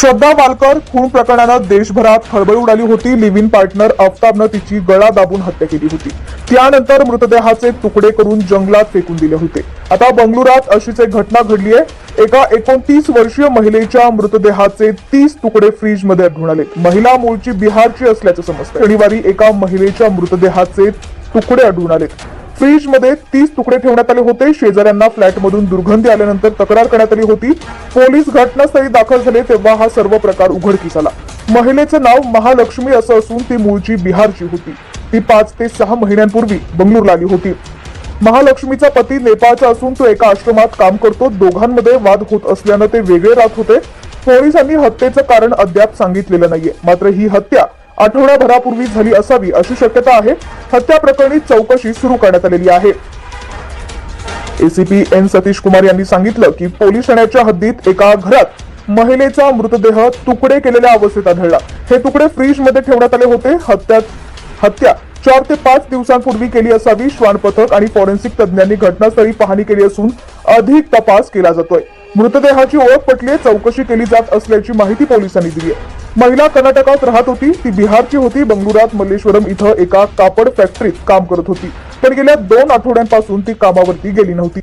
श्रद्धा Walker खून प्रकरणानं देशभरात खळबळ उडाली होती. लिव्ह इन पार्टनर अफताबनं तिची गळा दाबून हत्या केली होती. त्यानंतर मृतदेहाचे तुकडे करून जंगलात फेकून दिले होते. आता बंगळुरात अशीच एक घटना घडली आहे एका एकोणतीस वर्षीय महिलेच्या मृतदेहाचे तीस तुकडे फ्रीजमध्ये आढळून आले. महिला मूळची बिहारची असल्याचं समजतं शनिवारी एका महिलेच्या मृतदेहाचे तुकडे आढळून आले फ्रीजमध्ये तीस तुकडे ठेवण्यात आले होते. शेजाऱ्यांना फ्लॅटमधून दुर्गंधी आल्यानंतर तक्रार करण्यात आली होती. पोलीस घटनास्थळी दाखल झाले तेव्हा हा सर्व प्रकार उघडकीस आला. महिलेचं नाव महालक्ष्मी असं असून ती मूळची बिहारची होती. ती पाच ते सहा महिन्यांपूर्वी बंगळूरला आली होती. महालक्ष्मीचा पती नेपाळचा असून तो एका आश्रमात काम करतो. दोघांमध्ये वाद होत असल्यानं ते वेगळे राहत होते. पोलिसांनी हत्येचं कारण अद्याप सांगितलेलं नाहीये. मात्र ही हत्या आठवडाभरापूर्वी झाली असावी अशी शक्यता आहे. हत्या प्रकरणी चौकशी सुरू करण्यात आलेली आहे. एसीपी एन सतीश कुमार यांनी सांगितलं की पोलीस ठाण्याच्या हद्दीत एका घरात महिलेचा मृतदेह तुकडे केलेल्या अवस्थेत आढळला. हे तुकडे फ्रीजमध्ये ठेवण्यात आले होते. हत्यात हत्या चार ते पाच दिवसांपूर्वी केली असावी. श्वान पथक आणि फॉरेन्सिक तज्ज्ञांनी घटनास्थळी पाहणी केली असून अधिक तपास केला जातोय. मृतदेहाची ओळख पटली चौकशी केली जात असल्याची माहिती पोलिसांनी दिली आहे. महिला कर्नाटकात राहत होती ती बिहारची होती बंगळुरात मल्लेश्वरम इथं एका कापड फॅक्टरीत काम करत होती. पण गेल्या दोन आठवड्यांपासून ती कामावरती गेली नव्हती.